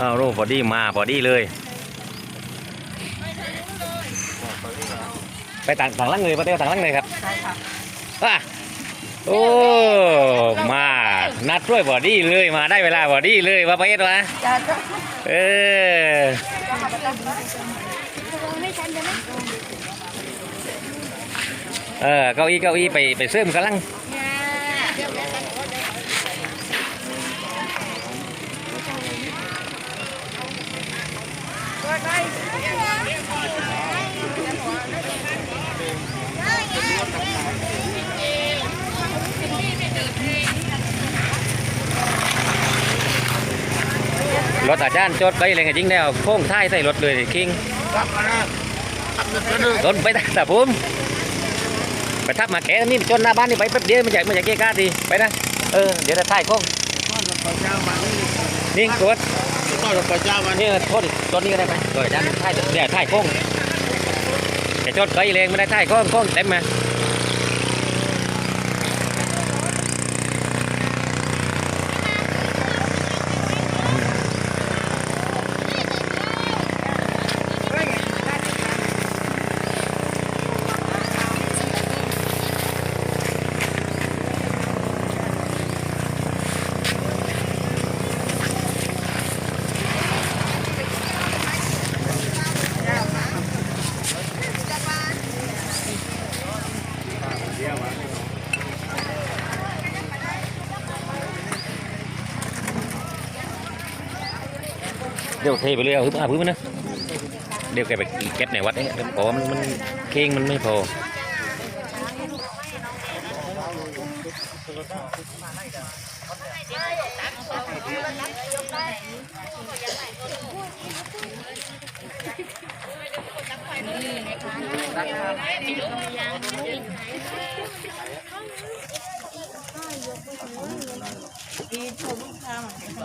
อ้าวโรบอดี้มาบอดี้เลย ไปต่างต่างลังเลยไปเที่ยวต่างลังเลยครับใช่ค่ะอะโอ้มานัดด้วยบอดี้เลยมาได้เวลาบอดี้เลยว่าไปเอ็ดวะจะจะเออ เออเก้าอี้เก้าอี้ไปไปเสริมกำลังรถอาจารย์จดไปเลยไงจริงแล้วโค้งท้ายใส่รถเลยคิงรถไปแต่ผม ไปทับมาแกนี่จนหน้าบ้านนี่ไปแป๊บเดียวมันจะมันจะเกะกะดีไปนะเออเดี๋ยวจะท้ายโค้งนี่ตัวก็รถประจำวันนี่โทษจดนี่ก็ได้ไหมตัวอาจารย์ท้ายเดี๋ยวท้ายโค้งแต่จดไปเลยไม่ได้ท้ายโค้งโค้งเต็มไห เดี๋ยวเทไปเลยเอาพื้นเอาพื้นมานะเดี๋ยวแกไปเก็บในวัดเนี่ยเพราะว่ามันมันเค้งมันไม่พอ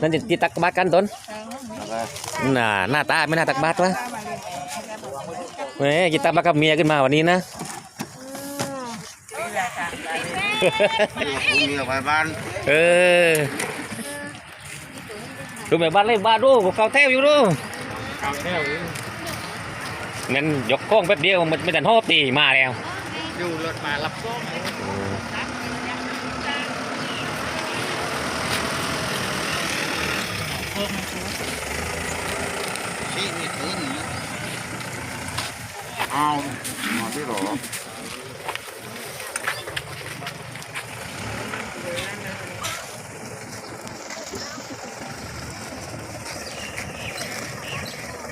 นั่นจะที่ตักบากันต้น น่ะหน้าตาไม่น่าตักบาตรวะแหมกินตักบาตรกับเมียขึ้นมาวันนี้นะผมมีไปบ้านเออดูแบบบ้านเล่นบ้านดูพวกเขาแถวอยู่ดูข้าวแก้วงั้นยกโค้งแป๊บเดียวมันไม่ทันหอบตีมาแล้วอยู่รถมารับก้องชี้นี่ถึง เอามาที่หรอ